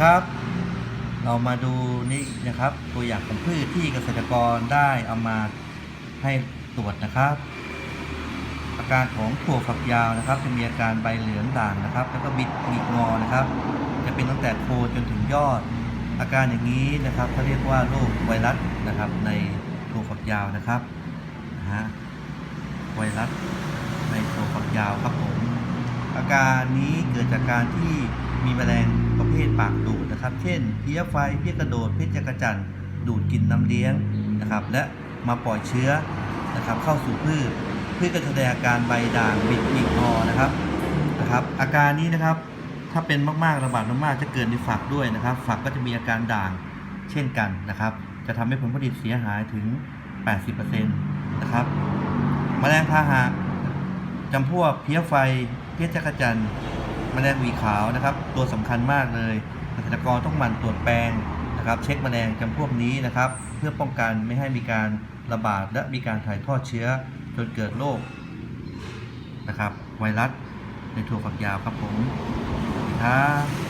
ครับ เรามาดูนี่นะครับตัวอย่างของพืชที่เกษตรกรได้เอามาให้ตรวจนะครับ อาการของถั่วฝักยาวนะครับ จะมีอาการใบเหลืองด่างนะครับ แล้วก็บิดหงิกงอนะครับ จะเป็นตั้งแต่โคนจนถึงยอด อาการอย่างนี้นะครับเขาเรียกว่าโรคไวรัสนะครับ ในถั่วฝักยาวนะครับฮะไวรัสในถั่วฝักยาวครับผมอาการนี้เกิดจากการที่มีแมลง ภทปากดูดนะครับ เช่นเพี้ยไฟเพี้ยกระโดดเพี้ยจักรจันทร์ดูดกินน้ำเลี้ยงนะครับ และมาปล่อยเชื้อนะครับ เข้าสู่พืชพืชก็จะแสดงอาการใบด่างบิดหงิกงอนะครับนะครับ อาการนี้นะครับถ้าเป็นมากๆระบาดมากๆจะเกิดในฝักด้วยนะครับ ฝักก็จะมีอาการด่างเช่นกันนะครับ จะทำให้ผลผลิตเสียหายถึง 80%นะครับแมลงพาหะจำพวกเพี้ยไฟ เพี้ยจักรจันท มแมลงวีขาวนะครับ ตัวสำคัญมากเลยเกษตรกรต้องหมั่นตรวจแปลงนะครับ เช็คแมลงจำพวกนี้นะครับ เพื่อป้องกันไม่ให้มีการระบาดและมีการถ่ายทอดเชื้อจนเกิดโรคนะครับ ไวรัสในถั่วฝักยาวครับผมครับ